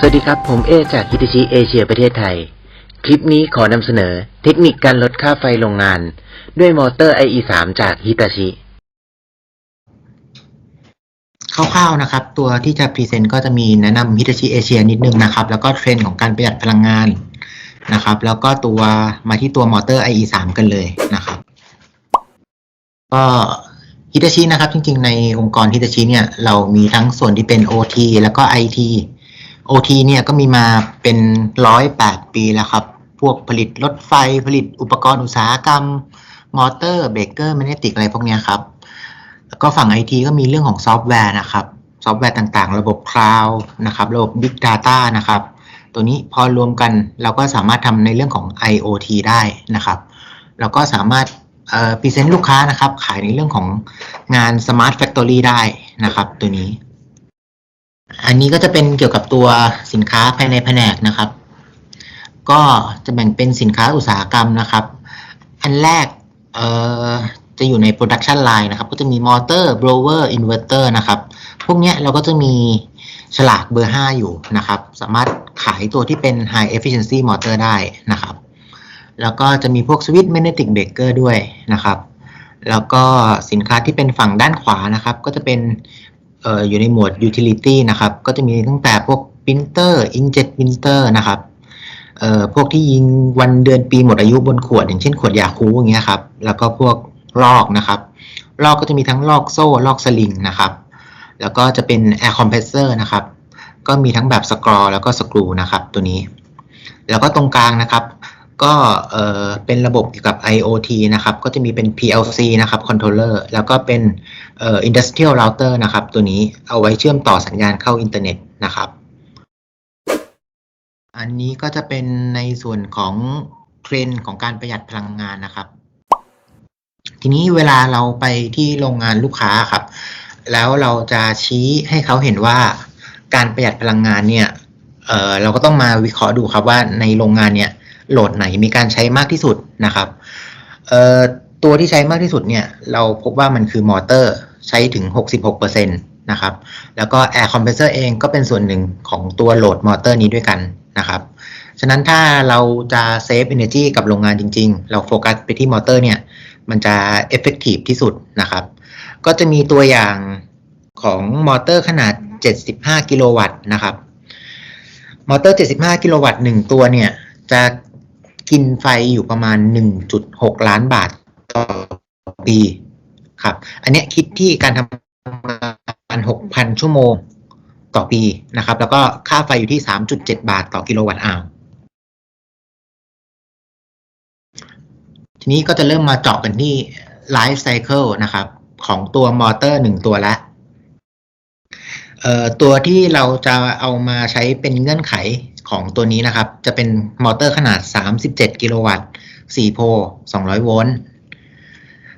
สวัสดีครับ ผมเอจากฮิตาชิเอเชียประเทศไทย คลิปนี้ขอนำเสนอเทคนิคการลดค่าไฟโรงงาน ด้วยมอเตอร์ IE3 จากฮิตาชิคร่าวๆนะครับ ตัวที่จะพรีเซนต์ก็จะมีแนะนำฮิตาชิเอเชียนิดนึงนะครับ แล้วก็เทรนด์ของการประหยัดพลังงานนะครับ แล้วก็ตัวมาที่ตัวมอเตอร์ IE3 กันเลยนะครับ ก็ฮิตาชินะครับ จริง ๆ ในองค์กรฮิตาชิเนี่ยเรามีทั้งส่วนที่เป็น OT แล้วก็ IT OT เนี่ยก็มีมาเป็นร้อยแปดปีแล้วครับ พวกผลิตรถไฟผลิตอุปกรณ์อุตสาหกรรม มอเตอร์เบรกเกอร์แมเนติกอะไรพวกนี้ครับ แล้วก็ฝั่ง IT ก็มีเรื่องของซอฟต์แวร์นะครับ ซอฟต์แวร์ต่างๆ ระบบคลาวด์นะครับ ระบบ Big Data นะครับ ตัวนี้พอรวมกันเราก็สามารถทำในเรื่องของ IoT ได้นะครับแล้วก็สามารถเออพรีเซนต์ลูกค้านะครับ ขายในเรื่องของงาน Smart Factory ได้นะครับ ตัวนี้ อันนี้ก็จะเป็นเกี่ยวกับตัวสินค้าภายในแผนกนะครับ ก็จะแบ่งเป็นสินค้าอุตสาหกรรมนะครับ อันแรกเอ่อจะอยู่ใน production line นะครับ ก็จะมีมอเตอร์ blower inverter นะครับ พวกเนี้ยเราก็จะมีฉลากเบอร์ 5 อยู่นะครับ สามารถขายตัวที่เป็น high efficiency motor ได้นะครับ แล้วก็จะมีพวก switch magnetic breaker ด้วยนะครับ แล้วก็สินค้าที่เป็นฝั่งด้านขวานะครับ ก็จะเป็น อยู่ในหมวด utility นะครับ ก็จะมีตั้งแต่พวก printer inkjet printer นะครับพวกที่ยิงวันเดือนปีหมดอายุบนขวด อย่างเช่นขวดยาคูอย่างเงี้ยครับ แล้วก็พวกลอกนะครับลอกก็จะมีทั้งลอกโซ่ลอกสลิงนะครับ แล้วก็จะเป็น air compressor นะครับ ก็มีทั้งแบบสกรอแล้วก็สกรูนะครับ ตัวนี้ แล้วก็ตรงกลางนะครับ ก็เออเป็นระบบเกี่ยวกับ IoT นะครับ ก็จะมีเป็น PLC นะครับ controller แล้วก็เป็นเอ่อ industrial router นะครับ ตัวนี้เอาไว้เชื่อมต่อสัญญาณเข้าอินเทอร์เน็ตนะครับ อันนี้ก็จะเป็นในส่วนของเทรนด์ของการประหยัดพลังงานนะครับ ทีนี้เวลาเราไปที่โรงงานลูกค้าครับ แล้วเราจะชี้ให้เขาเห็นว่าการประหยัดพลังงานเนี่ยเออเราก็ต้องมาวิเคราะห์ดูครับว่าในโรงงานเนี่ย โหลดไหนมีการใช้มากที่สุดนะครับตัวที่ใช้มากที่สุดเนี่ยเราพบว่ามันคือมอเตอร์ใช้ถึง 66%นะครับ แล้วก็ Air Compressor เองก็เป็นส่วนหนึ่งของตัวโหลดมอเตอร์นี้ด้วยกันนะครับ ฉะนั้นถ้าเราจะเซฟ Energy กับโรงงานจริง ๆ เราโฟกัสไปที่มอเตอร์เนี่ยมันจะ effective ที่สุดนะครับ ก็จะมีตัวอย่างของมอเตอร์ขนาด 75 กิโลวัตต์นะครับ มอเตอร์ 75 กิโลวัตต์หนึ่งตัวเนี่ยจะ กินไฟอยู่ประมาณ 1.6 ล้านบาทต่อปีครับ อันนี้คิดที่การทำงาน6,000 ชั่วโมงต่อปีนะครับ แล้วก็ค่าไฟอยู่ที่ 3.7 บาทต่อกิโลวัตต์อาวทีนี้ก็จะเริ่มมาเจาะกันที่ Life Cycle นะครับ ของตัวมอเตอร์หนึ่งตัวละเอ่อตัวที่เราจะเอามาใช้เป็นเงื่อนไข ของตัวนี้นะครับ จะเป็นมอเตอร์ขนาด 37 กิโลวัตต์ 4 โพล200 โวลต์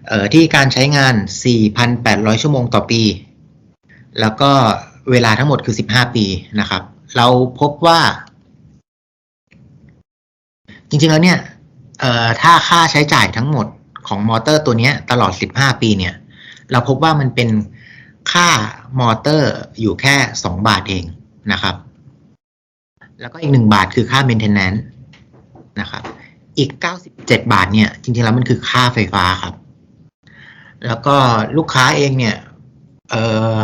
เอ่อที่การใช้งาน 4,800 ชั่วโมงต่อปี แล้วก็เวลาทั้งหมดคือ 15 ปีนะครับ เราพบว่า จริงๆ แล้วเนี่ยเอ่อถ้าค่าใช้จ่ายทั้งหมดของมอเตอร์ตัวนี้ตลอด 15 ปีเนี่ย เราพบว่ามันเป็นค่ามอเตอร์อยู่แค่ 2 บาทเองนะครับ แล้วก็อีก 1 บาทคือค่า maintenance นะครับ อีก 97 บาทเนี่ย จริงๆแล้วมันคือค่าไฟฟ้าครับ แล้วก็ลูกค้าเองเนี่ย เออ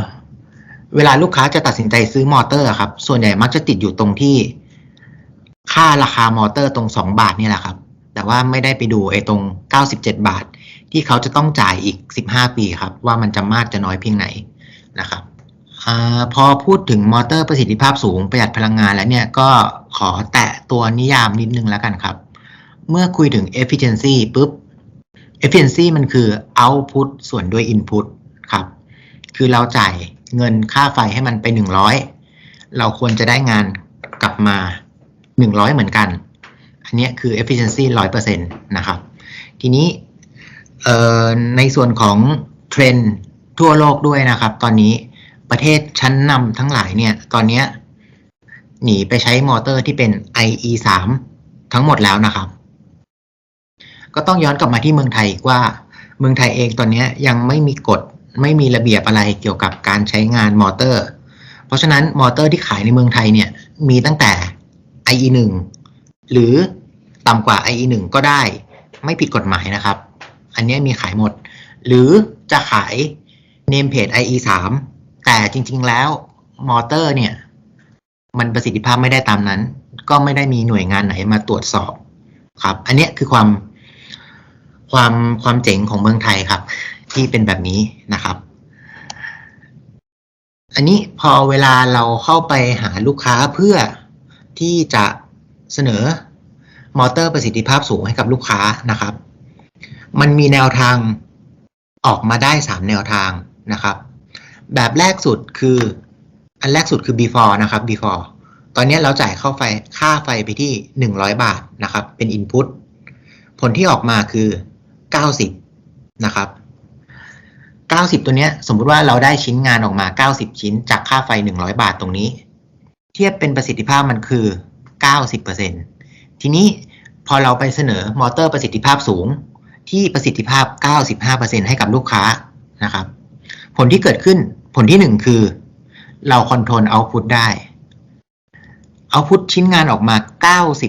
เวลาลูกค้าจะตัดสินใจซื้อมอเตอร์ครับ ส่วนใหญ่มักจะติดอยู่ตรงที่ ค่าราคามอเตอร์ตรง 2 บาทนี่แหละครับ แต่ว่าไม่ได้ไปดูไอ้ตรง 97 บาท ที่เขาจะต้องจ่ายอีก 15 ปีครับ ว่ามันจะมากจะน้อยเพียงไหนนะครับ อพอพูดถึงมอเตอร์ประสิทธิภาพสูงประหยัดพลังงานแล้วเนี่ยก็ขอแตะตัวนิยามนิดนึงแล้วกันครับ เมื่อคุยถึง efficiency ปุ๊บ efficiency มันคือ output ส่วนด้วย input ครับ คือเราจ่ายเงินค่าไฟให้มันไป 100 เราควรจะได้งานกลับมา 100 เหมือนกัน อันนี้คือ efficiency 100%นะครับ ทีนี้ในส่วนของเทรนทั่วโลกด้วยนะครับ ตอนนี้ ประเทศชั้นนำทั้งหลายเนี่ย ตอนนี้หนีไปใช้มอเตอร์ที่เป็น IE3 ทั้งหมดแล้วนะครับ ก็ต้องย้อนกลับมาที่เมืองไทยว่า เมืองไทยเองตอนนี้ยังไม่มีกฎไม่มีระเบียบอะไรเกี่ยวกับการใช้งานมอเตอร์ เพราะฉะนั้นมอเตอร์ที่ขายในเมืองไทยเนี่ย มีตั้งแต่ IE 1หรือต่ำกว่า IE 1ก็ได้ ไม่ผิดกฎหมายนะครับ อันนี้มีขายหมด หรือจะขาย name plate IE 3 แต่จริง ๆ แล้วมอเตอร์เนี่ย มันประสิทธิภาพไม่ได้ตามนั้น ก็ไม่ได้มีหน่วยงานไหนมาตรวจสอบครับ อันนี้คือความความความเจ๋งของเมืองไทยครับ ที่เป็นแบบนี้นะครับ อันนี้พอเวลาเราเข้าไปหาลูกค้าเพื่อที่จะเสนอมอเตอร์ประสิทธิภาพสูงให้กับลูกค้านะครับ มันมีแนวทางออกมาได้3แนวทางนะครับ แบบแรกสุดคือ อันแรกสุดคือ before นะครับ before ตอนนี้เราจ่ายเข้าไฟค่าไฟไปที่ 100 บาทนะครับ เป็น input ผลที่ออกมาคือ 90 นะครับ 90 ตัวเนี้ยสมมุติว่าเราได้ชิ้นงานออกมา 90 ชิ้น จากค่าไฟ 100 บาทตรงนี้ เทียบเป็นประสิทธิภาพมันคือ 90%ทีนี้พอเราไปเสนอมอเตอร์ประสิทธิภาพสูง ที่ประสิทธิภาพ 95%ให้กับลูกค้านะครับ ผลที่เกิดขึ้นผลที่1คือ เราคอนโทรลเอาพุตได้เอาพุตชิ้นงานออกมา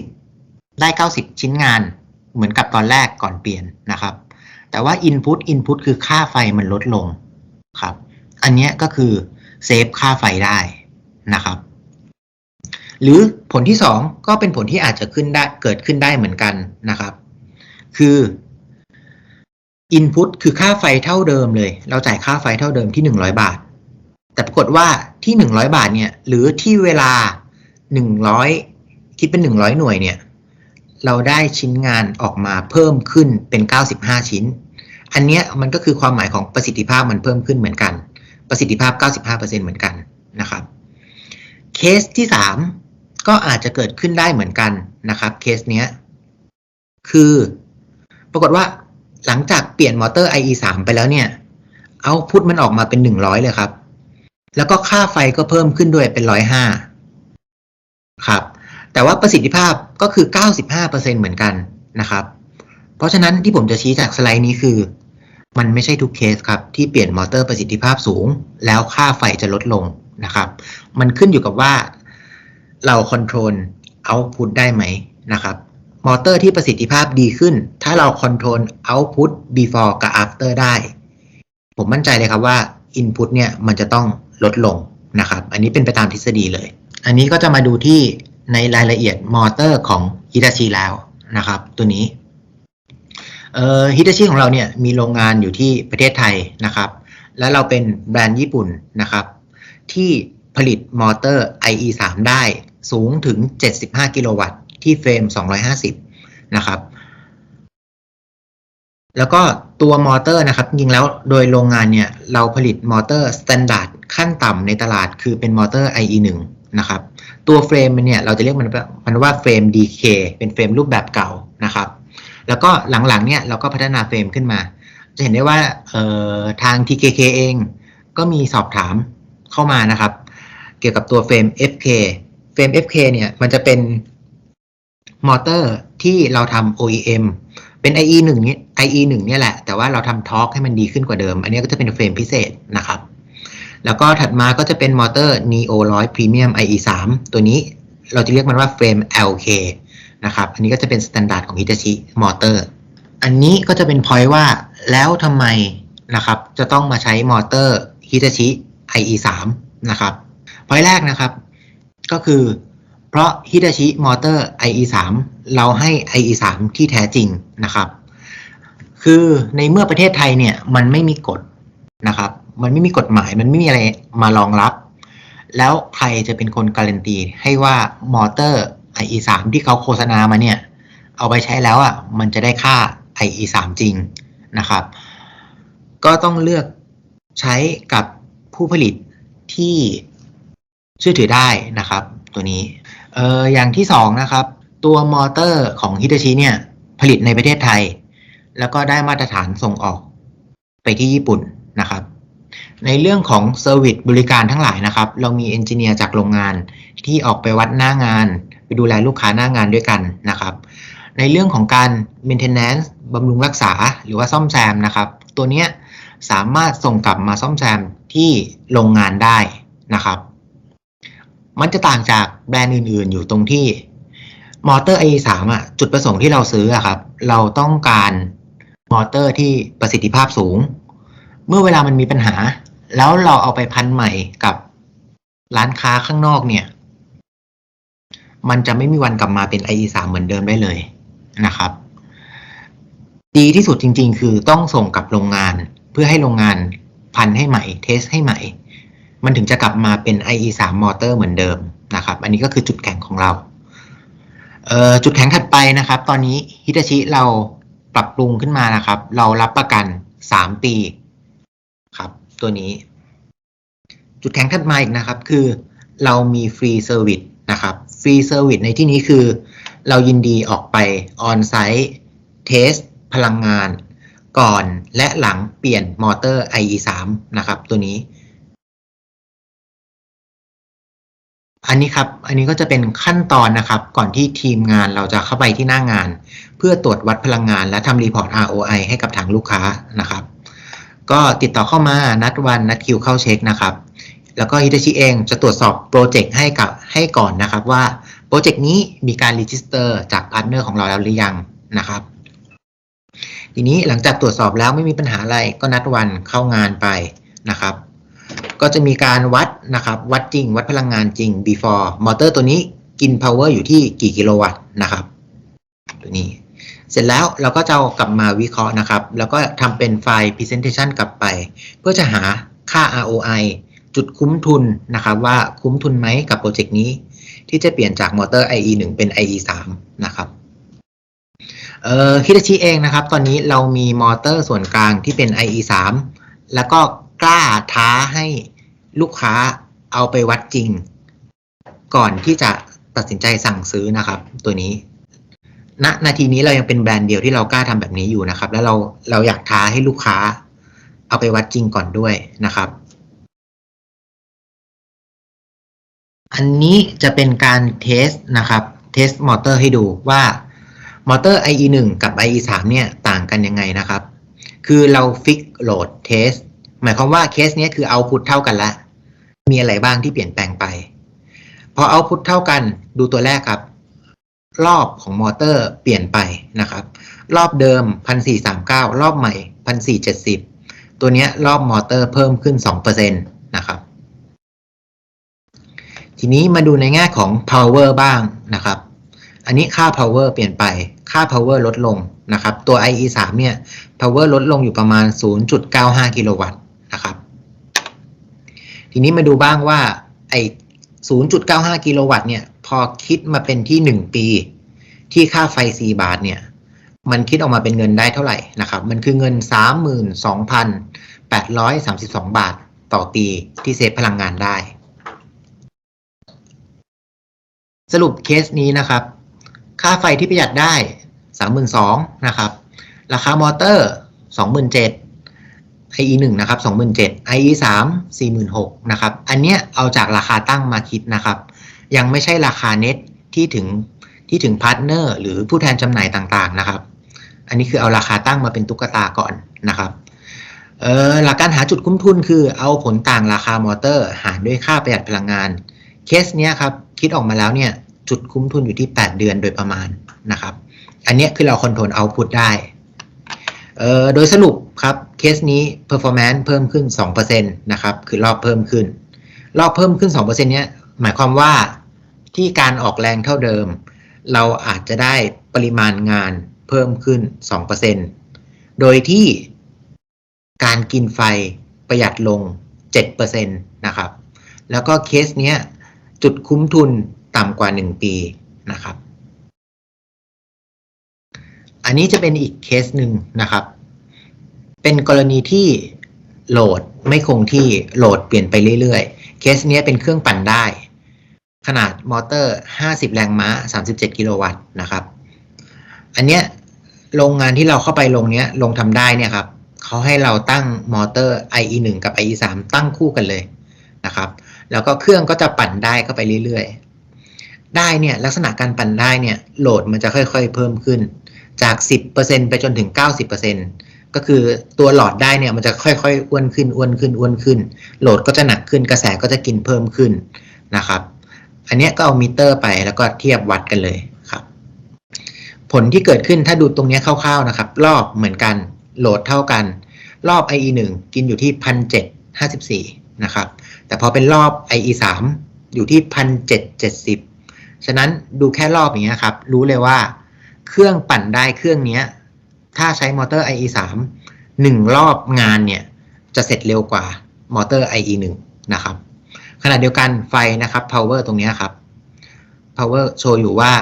90 ได้ 90 ชิ้นงานเหมือนกับตอนแรกก่อนเปลี่ยนนะครับ แต่ว่า Input Input คือค่าไฟมันลดลงครับ อันนี้ก็คือเซฟค่าไฟได้นะครับ หรือผลที่ 2 ก็เป็นผลที่อาจจะขึ้นได้เกิดขึ้นได้เหมือนกันนะครับ คือ Input คือค่าไฟเท่าเดิมเลย เราจ่ายค่าไฟเท่าเดิมที่ 100 บาท แต่ปรากฏว่าที่ 100 บาทเนี่ย หรือที่เวลา 100 คิดเป็น 100 หน่วยเนี่ย เราได้ชิ้นงานออกมาเพิ่มขึ้นเป็น 95 ชิ้น อันเนี้ยมันก็คือความหมายของประสิทธิภาพมันเพิ่มขึ้นเหมือนกัน ประสิทธิภาพ 95%เหมือนกันนะครับ เคสที่ 3 ก็อาจจะเกิดขึ้นได้เหมือนกันนะครับ เคสเนี้ย คือ ปรากฏว่า หลังจากเปลี่ยนมอเตอร์ IE 3ไปแล้วเนี่ยเอาพุทมันออกมาเป็น100เลยครับ แล้วก็ค่าไฟก็เพิ่มขึ้นด้วยเป็น105ครับ แต่ว่าประสิทธิภาพก็คือ 95%เหมือนกันนะครับ เพราะฉะนั้นที่ผมจะชี้จากสไลด์นี้คือ มันไม่ใช่ทุกเคสครับ ที่เปลี่ยนมอเตอร์ประสิทธิภาพสูง แล้วค่าไฟจะลดลงนะครับ มันขึ้นอยู่กับว่าเราคอนโทรลเอาพุตได้ไหมนะครับ มอเตอร์ที่ประสิทธิภาพดีขึ้น ถ้าเราคอนโทรลเอาพุต before กับ after ได้ ผมมั่นใจเลยครับว่า input เนี่ยมันจะต้องลดลงนะครับ อันนี้เป็นไปตามทฤษฎีเลย อันนี้ก็จะมาดูที่ในรายละเอียดมอเตอร์ของ Hitachi แล้วนะครับ ตัวนี้เอ่อ Hitachi ของเราเนี่ยมีโรงงานอยู่ที่ประเทศไทยนะครับ แล้วเราเป็นแบรนด์ญี่ปุ่นนะครับ ที่ผลิตมอเตอร์ IE3 ได้สูงถึง 75 กิโลวัตต์ ที่เฟรม 250 นะครับ แล้วก็ตัวมอเตอร์นะครับ จริงๆแล้วโดยโรงงานเนี่ย เราผลิตมอเตอร์สแตนดาร์ดขั้นต่ำในตลาดคือเป็นมอเตอร์ IE1 นะครับ ตัวเฟรมมันเนี่ย เราจะเรียกมันว่ามันว่าเฟรม DK เป็นเฟรมรูปแบบเก่านะครับ แล้วก็หลังๆเนี่ยเราก็พัฒนาเฟรมขึ้นมา จะเห็นได้ว่าทาง TKK เองก็มีสอบถามเข้ามานะครับ เกี่ยวกับตัวเฟรม FK เฟรม FK เนี่ยมันจะเป็น มอเตอร์ที่เราทำ OEM เป็น IE 1นี้ IE 1เนี่ยแหละ แต่ว่าเราทำทอร์กให้มันดีขึ้นกว่าเดิม อันนี้ก็จะเป็นเฟรมพิเศษนะครับ แล้วก็ถัดมาก็จะเป็นมอเตอร์ Neo 100 Premium IE 3ตัวนี้เราจะเรียกมันว่าเฟรม LK นะครับ อันนี้ก็จะเป็นสแตนดาร์ดของ Hitachi มอเตอร์ อันนี้ก็จะเป็นพอยต์ว่าแล้วทำไมนะครับ จะต้องมาใช้มอเตอร์ Hitachi IE 3นะครับพอยต์แรกนะครับ ก็คือ เพราะ Hitachi Motor IE 3 เราให้ IE 3 ที่แท้จริงนะครับ คือในเมื่อประเทศไทยเนี่ยมันไม่มีกฎนะครับ มันไม่มีกฎหมายมันไม่มีอะไรมารองรับ แล้วใครจะเป็นคนการันตีให้ว่ามอเตอร์ IE 3 ที่เขาโฆษณามาเนี่ย เอาไปใช้แล้วอะมันจะได้ค่า IE 3 จริงนะครับ ก็ต้องเลือกใช้กับผู้ผลิตที่เชื่อถือได้นะครับ ตัวนี้ เอออย่างที่สองนะครับ ตัวมอเตอร์ของ Hitachi เนี่ย ผลิตในประเทศไทย แล้วก็ได้มาตรฐานส่งออกไปที่ญี่ปุ่นนะครับ ในเรื่องของเซอร์วิสบริการทั้งหลายนะครับ เรามีเอนจิเนียร์จากโรงงานที่ออกไปวัดหน้างาน ไปดูแลลูกค้าหน้างานด้วยกันนะครับ ในเรื่องของการ maintenance บำรุงรักษาหรือว่าซ่อมแซมนะครับ ตัวเนี้ยสามารถส่งกลับมาซ่อมแซมที่โรงงานได้นะครับ มันจะต่างจากแบรนด์อื่น ๆ อยู่ตรงที่มอเตอร์ IE3 อะจุดประสงค์ที่เราซื้ออะครับ เราต้องการมอเตอร์ที่ประสิทธิภาพสูง เมื่อเวลามันมีปัญหา แล้วเราเอาไปพันใหม่กับร้านค้าข้างนอกเนี่ย มันจะไม่มีวันกลับมาเป็น IE3 เหมือนเดิมได้เลยนะครับ ดีที่สุดจริง ๆ คือต้องส่งกับโรงงาน เพื่อให้โรงงานพันให้ใหม่ เทสให้ใหม่ มันถึงจะกลับมาเป็น IE3 มอเตอร์เหมือนเดิมนะครับ อันนี้ก็คือจุดแข็งของเราเอ่อจุดแข็งถัดไปนะครับ ตอนนี้ฮิตาชิเราปรับปรุงขึ้นมานะครับ เรารับประกัน 3 ปีครับตัวนี้ จุดแข็งถัดมาอีกนะครับ คือเรามีฟรีเซอร์วิสนะครับฟรีเซอร์วิสในที่นี้คือ เรายินดีออกไปออนไซต์เทสพลังงาน ก่อนและหลังเปลี่ยนมอเตอร์ IE3 นะครับ ตัวนี้ อันนี้ครับ อันนี้ก็จะเป็นขั้นตอนนะครับ ก่อนที่ทีมงานเราจะเข้าไปที่หน้างาน เพื่อตรวจวัดพลังงาน และทำรีพอร์ต ROI ให้กับทางลูกค้านะครับ ก็ติดต่อเข้ามานัดวันนัดคิวเข้าเช็คนะครับ แล้วก็ฮิตาชิเองจะตรวจสอบโปรเจกต์ให้กับให้ก่อนนะครับว่าโปรเจกต์นี้มีการรีจิสเตอร์จากพาร์ทเนอร์ของเราแล้วหรือยังนะครับ ทีนี้หลังจากตรวจสอบแล้วไม่มีปัญหาอะไรก็นัดวันเข้างานไปนะครับ ก็จะมีการวัดนะครับวัดจริง วัดพลังงานจริง before มอเตอร์ตัวนี้กิน power อยู่ที่กี่กิโลวัตต์นะครับตัวนี้ เสร็จแล้วเราก็จะเอากลับมาวิเคราะห์นะครับ แล้วก็ทำเป็นไฟล์ presentation กลับไป เพื่อจะหาค่า ROI จุดคุ้มทุนนะครับ ว่าคุ้มทุนไหมกับโปรเจกต์นี้ ที่จะเปลี่ยนจากมอเตอร์ IE 1เป็น IE 3นะครับเอ่อฮิตาชิเองนะครับ ตอนนี้เรามีมอเตอร์ส่วนกลางที่เป็น IE 3แล้วก็ กล้าท้าให้ลูกค้าเอาไปวัดจริง ก่อนที่จะตัดสินใจสั่งซื้อนะครับ ตัวนี้ณนาทีนี้เรายังเป็นแบรนด์เดียวที่เรากล้าทำแบบนี้อยู่นะครับ แล้วเราเราอยากท้าให้ลูกค้า เอาไปวัดจริงก่อนด้วยนะครับ อันนี้จะเป็นการเทสนะครับเทสมอเตอร์ให้ดูว่ามอเตอร์ IE 1 กับ IE 3 เนี่ยต่างกันยังไงนะครับ คือเราฟิกโหลดเทส หมายความว่าเคสนี้คือเอาพุทเท่ากันละ มีอะไรบ้างที่เปลี่ยนแปลงไป พอเอาพุทเท่ากันดูตัวแรกครับ รอบของมอเตอร์เปลี่ยนไปนะครับ รอบเดิม 1439 รอบใหม่ 1470 ตัวนี้รอบมอเตอร์เพิ่มขึ้น 2%นะครับ ทีนี้มาดูในแง่ของ power บ้างนะครับ อันนี้ค่า power เปลี่ยนไป ค่า power ลดลงนะครับ ตัว IE 3 เนี่ย power ลดลงอยู่ประมาณ 0.95 กิโลวัตต์ นะครับ ทีนี้มาดูบ้างว่าไอ้0.95 กิโลวัตต์เนี่ย พอคิดมาเป็นที่ 1 ปี ที่ค่าไฟ 4 บาทเนี่ย มันคิดออกมาเป็นเงินได้เท่าไหร่นะครับ มันคือเงิน 32,832 บาทต่อปีที่เซฟพลังงานได้ สรุปเคสนี้นะครับ ค่าไฟที่ประหยัดได้ 32,000นะครับ ราคามอเตอร์ 27,000 IE 1นะครับ27,000 IE 3 46,000นะครับ อันเนี้ยเอาจากราคาตั้งมาคิดนะครับ ยังไม่ใช่ราคาเน็ตที่ถึงที่ถึงพาร์ทเนอร์หรือผู้แทนจำหน่ายต่างๆนะครับ อันนี้คือเอาราคาตั้งมาเป็นตุ๊กตาก่อนนะครับเออหลักการหาจุดคุ้มทุนคือเอาผลต่างราคามอเตอร์ หารด้วยค่าประหยัดพลังงาน เคสเนี้ยครับคิดออกมาแล้วเนี่ยจุดคุ้มทุนอยู่ที่ 8 เดือนโดยประมาณนะครับ อันเนี้ยคือเราคอนโทรลเอาพุตได้ โดยสรุปครับเคสนี้ performance เพิ่มขึ้น 2%นะครับ คือรอบเพิ่มขึ้น รอบเพิ่มขึ้น 2%เนี้ยหมายความว่าที่การออกแรงเท่าเดิม เราอาจจะได้ปริมาณงานเพิ่มขึ้น 2%โดยที่การกินไฟประหยัดลง 7%นะครับ แล้วก็เคสเนี้ยจุดคุ้มทุนต่ำกว่า 1 ปีนะครับ อันนี้จะเป็นอีกเคสหนึ่งนะครับ เป็นกรณีที่โหลดไม่คงที่โหลดเปลี่ยนไปเรื่อยๆ เคสเนี้ยเป็นเครื่องปั่นได้ ขนาดมอเตอร์ 50 แรงม้า 37 กิโลวัตต์นะครับ อันเนี้ยโรงงานที่เราเข้าไปลงเนี้ยลงทำได้เนี่ยครับเขาให้เราตั้งมอเตอร์ IE 1กับ IE 3ตั้งคู่กันเลยนะครับ แล้วก็เครื่องก็จะปั่นได้เข้าไปเรื่อยๆ ได้เนี่ยลักษณะการปั่นได้เนี่ยโหลดมันจะค่อยๆ เพิ่มขึ้น จาก 10%ไปจนถึง 90%ก็คือตัวหลอดได้เนี่ยมันจะค่อยๆ อ้วนขึ้นอ้วนขึ้นอ้วนขึ้น โหลดก็จะหนักขึ้นกระแสก็จะกินเพิ่มขึ้นนะครับ อันนี้ก็เอามิเตอร์ไปแล้วก็เทียบวัดกันเลยครับ ผลที่เกิดขึ้นถ้าดูตรงนี้คร่าวๆนะครับ รอบเหมือนกันโหลดเท่ากัน รอบ IE 1 กินอยู่ที่พันเจ็ดห้าสิบสี่นะครับ แต่พอเป็นรอบ IE 3 อยู่ที่พันเจ็ดเจ็ดสิบฉะนั้นดูแค่รอบอย่างเงี้ยครับ รู้เลยว่า เครื่องปั่นได้เครื่องนี้ถ้าใช้มอเตอร์ IE 3หนึ่งรอบงานเนี่ย จะเสร็จเร็วกว่ามอเตอร์ IE 1นะครับ ขณะเดียวกันไฟนะครับ power ตรงนี้ครับ power โชว์อยู่ว่า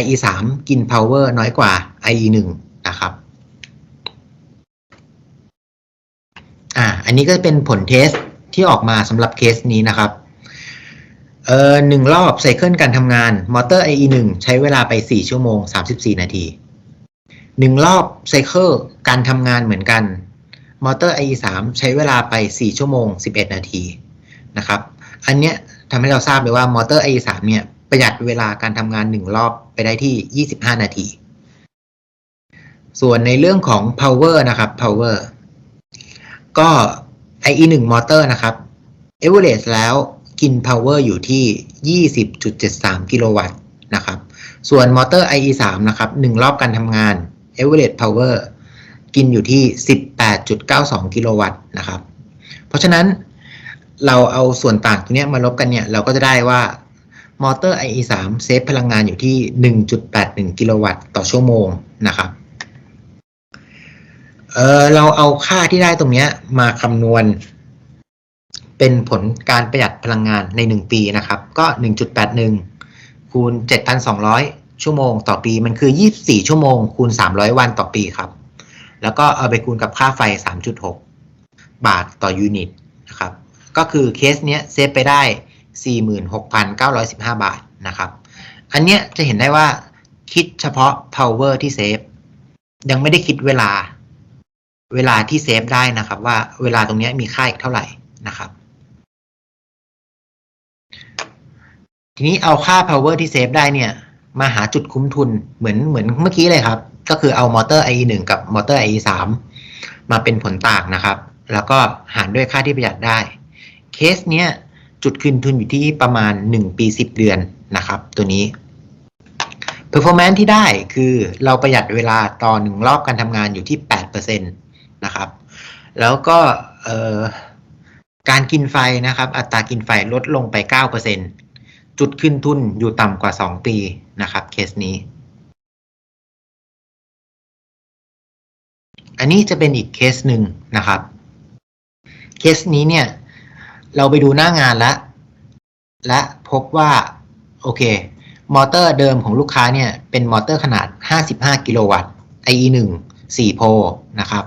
IE 3กิน power น้อยกว่า IE 1นะครับอ่าอันนี้ก็เป็นผลเทสที่ออกมาสำหรับเคสนี้นะครับ เอ่อหนึ่งรอบไซเคิลการทำงานมอเตอร์ IE 1ใช้เวลาไป 4 ชั่วโมง 34 นาทีหนึ่งรอบไซเคิลการทำงานเหมือนกันมอเตอร์ IE 3ใช้เวลาไป 4 ชั่วโมง 11 นาทีนะครับ อันเนี้ยทำให้เราทราบเลยว่ามอเตอร์ IE 3เนี่ยประหยัดเวลาการทำงาน 1 รอบไปได้ที่ 25 นาที ส่วนในเรื่องของ power นะครับ power ก็ IE 1 motor นะครับ average แล้ว กิน power อยู่ที่ 20.73 กิโลวัตต์นะครับ ส่วนมอเตอร์ IE 3 นะครับ 1 รอบการทำงาน average power กินอยู่ที่ 18.92 กิโลวัตต์นะครับ เพราะฉะนั้นเราเอาส่วนต่างตรงนี้มาลบกันเนี่ย เราก็จะได้ว่ามอเตอร์ IE 3 เซฟพลังงานอยู่ที่ 1.81 กิโลวัตต์ต่อชั่วโมงนะครับเออเราเอาค่าที่ได้ตรงนี้มาคำนวณ เป็นผลการประหยัดพลังงานใน 1 ปีนะครับ ก็ 1.81 คูณ 7,200 ชั่วโมงต่อปี มันคือ 24 ชั่วโมง คูณ 300 วันต่อปีครับ แล้วก็เอาไปคูณกับค่าไฟ 3.6 บาทต่อยูนิตนะครับ ก็คือเคสเนี้ยเซฟไปได้ 46,915 บาทนะครับ อันเนี้ยจะเห็นได้ว่าคิดเฉพาะ power ที่เซฟ ยังไม่ได้คิดเวลา เวลาที่เซฟได้นะครับ ว่าเวลาตรงเนี้ยมีค่าอีกเท่าไหร่นะครับ ทีนี้เอาค่า power ที่เซฟได้เนี่ย มาหาจุดคุ้มทุนเหมือนเหมือนเมื่อกี้เลยครับ ก็คือเอามอเตอร์ IE 1กับมอเตอร์ IE 3มาเป็นผลต่างนะครับ แล้วก็หารด้วยค่าที่ประหยัดได้ เคสเนี้ยจุดคืนทุนอยู่ที่ประมาณ 1 ปี 10 เดือนนะครับ ตัวนี้ performance ที่ได้คือเราประหยัดเวลาต่อหนึ่งรอบการทำงานอยู่ที่ 8%นะครับ แล้วก็เอ่อการกินไฟนะครับ อัตรากินไฟลดลงไป 9% จุดขึ้นทุนอยู่ต่ำกว่า 2 ปีนะครับเคสนี้ อันนี้จะเป็นอีกเคสหนึ่งนะครับ เคสนี้เนี่ย เราไปดูหน้างานแล้วและพบว่า โอเค มอเตอร์เดิมของลูกค้าเนี่ย เป็นมอเตอร์ขนาด 55 กิโลวัตต์ IE 1 4 โพนะครับ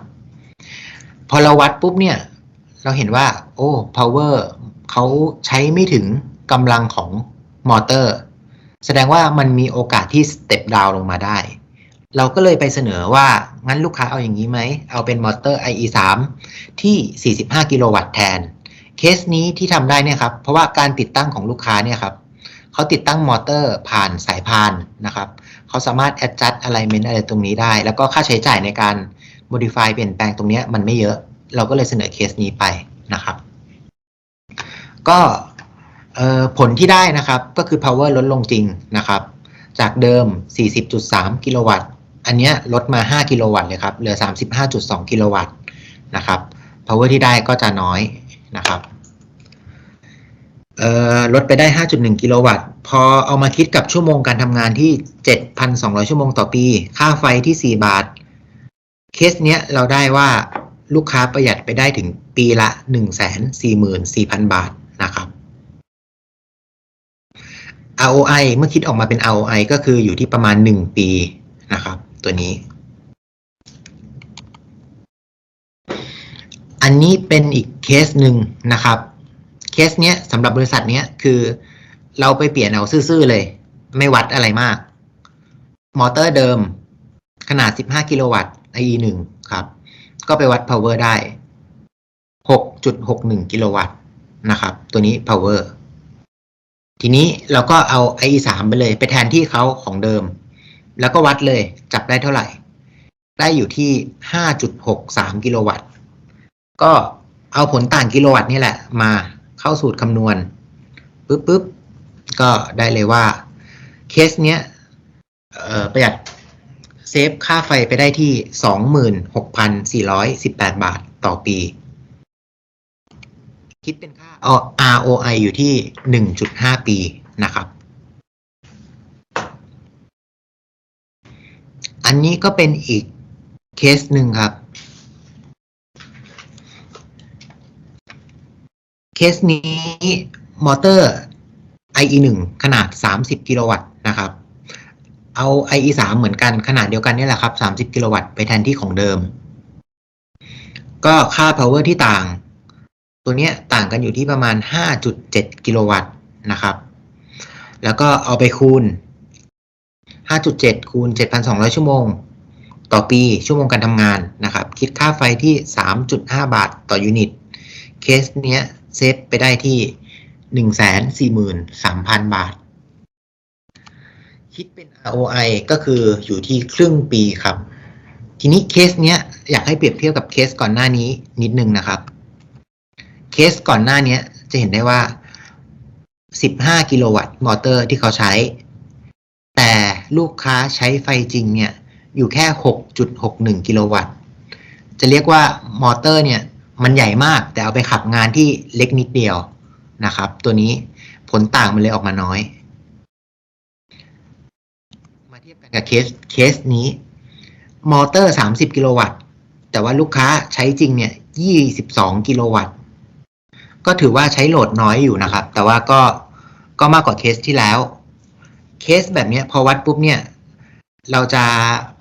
พอเราวัดปุ๊บเนี่ย เราเห็นว่า โอ้ power เขาใช้ไม่ถึงกำลังของ มอเตอร์ แสดงว่ามันมีโอกาสที่สเต็ปดาวลงมาได้ เราก็เลยไปเสนอว่า งั้นลูกค้าเอาอย่างนี้ไหม เอาเป็นมอเตอร์ IE 3 ที่ 45 กิโลวัตต์แทน เคสนี้ที่ทำได้เนี่ยครับ เพราะว่าการติดตั้งของลูกค้าเนี่ยครับเขาติดตั้งมอเตอร์ผ่านสายพานนะครับเขาสามารถ adjust alignment อะไรตรงนี้ได้ แล้วก็ค่าใช้จ่ายในการ modify เปลี่ยนแปลงตรงนี้มันไม่เยอะ เราก็เลยเสนอเคสนี้ไปนะครับ ก็ ผลที่ได้นะครับก็คือ power ลดลงจริงนะครับ จากเดิม 40.3 กิโลวัตต์ อันนี้ลดมา 5 กิโลวัตต์เลยครับ เหลือ 35.2 กิโลวัตต์นะครับ power ที่ได้ก็จะน้อยนะครับลดไปได้ 5.1 กิโลวัตต์ พอเอามาคิดกับชั่วโมงการทำงานที่ 7,200 ชั่วโมงต่อปี ค่าไฟที่ 4 บาท เคสเนี้ยเราได้ว่าลูกค้าประหยัดไปได้ถึงปีละ 144,000 บาทนะครับ ROI เมื่อคิดออกมาเป็น ROI ก็คืออยู่ที่ประมาณ 1 ปีนะครับ ตัวนี้ อันนี้เป็นอีกเคสหนึ่งนะครับ เคสเนี้ยสำหรับบริษัทเนี้ยคือเราไปเปลี่ยนเอาซื่อๆเลย ไม่วัดอะไรมาก มอเตอร์เดิม ขนาด 15 กิโลวัตต์ IE 1ครับ ก็ไปวัด power ได้ 6.61 กิโลวัตต์นะครับ ตัวนี้ power ทีนี้เราก็เอา IE 3ไปเลย ไปแทนที่เขาของเดิม แล้วก็วัดเลยจับได้เท่าไหร่ ได้อยู่ที่ 5.63 กิโลวัตต์ ก็เอาผลต่างกิโลวัตต์นี่แหละ มาเข้าสูตรคำนวณปุ๊บปุ๊บก็ได้เลยว่า เคสเนี้ยประหยัดเซฟค่าไฟไปได้ที่ 26,418 บาทต่อปี คิดเป็นค่า ROI อยู่ที่ 1.5 ปีนะครับ อันนี้ก็เป็นอีกเคสหนึ่งครับ เคสนี้มอเตอร์ IE 1 ขนาด 30 กิโลวัตต์นะครับ เอา IE 3 เหมือนกันขนาดเดียวกันนี่แหละครับ 30 กิโลวัตต์ไปแทนที่ของเดิม ก็ค่า power ที่ต่าง ตัวเนี้ยต่างกันอยู่ที่ประมาณ 5.7 กิโลวัตต์นะครับ แล้วก็เอาไปคูณ 5.7 คูณ 7,200 ชั่วโมง ต่อปีชั่วโมงการทำงานนะครับ คิดค่าไฟที่ 3.5 บาทต่อยูนิต เคสเนี้ยเซฟไปได้ที่ 143,000 บาท คิดเป็น ROI ก็คืออยู่ที่ครึ่งปีครับ ทีนี้เคสเนี้ยอยากให้เปรียบเทียบกับเคสก่อนหน้านี้นิดนึงนะครับ เคสก่อนหน้าเนี้ยจะเห็นได้ว่า 15 กิโลวัตต์มอเตอร์ที่เขาใช้ แต่ลูกค้าใช้ไฟจริงเนี่ย อยู่แค่ 6.61 กิโลวัตต์ จะเรียกว่ามอเตอร์เนี่ย มันใหญ่มากแต่เอาไปขับงานที่เล็กนิดเดียวนะครับ ตัวนี้ผลต่างมันเลยออกมาน้อย มาเทียบกันกับเคสเคสนี้ มอเตอร์ 30 กิโลวัตต์ แต่ว่าลูกค้าใช้จริงเนี่ย 22 กิโลวัตต์ ก็ถือว่าใช้โหลดน้อยอยู่นะครับ แต่ว่าก็ก็มากกว่าเคสที่แล้ว เคสแบบนี้พอวัดปุ๊บเนี่ย เราจะ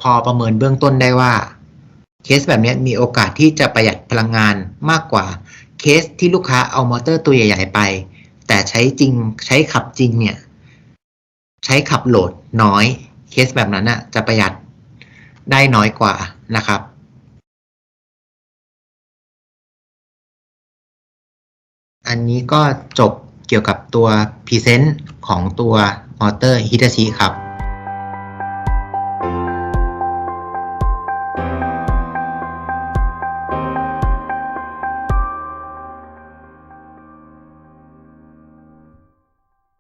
พอประเมินเบื้องต้นได้ว่า เคสแบบนี้มีโอกาสที่จะประหยัดพลังงานมากกว่าเคสที่ลูกค้าเอามอเตอร์ตัวใหญ่ ๆ ไป แต่ใช้จริงใช้ขับจริงเนี่ย ใช้ขับโหลดน้อย เคสแบบนั้นน่ะจะประหยัดได้น้อยกว่านะครับ อันนี้ก็จบเกี่ยวกับตัวพรีเซนต์ของตัวมอเตอร์ฮิตาชิครับ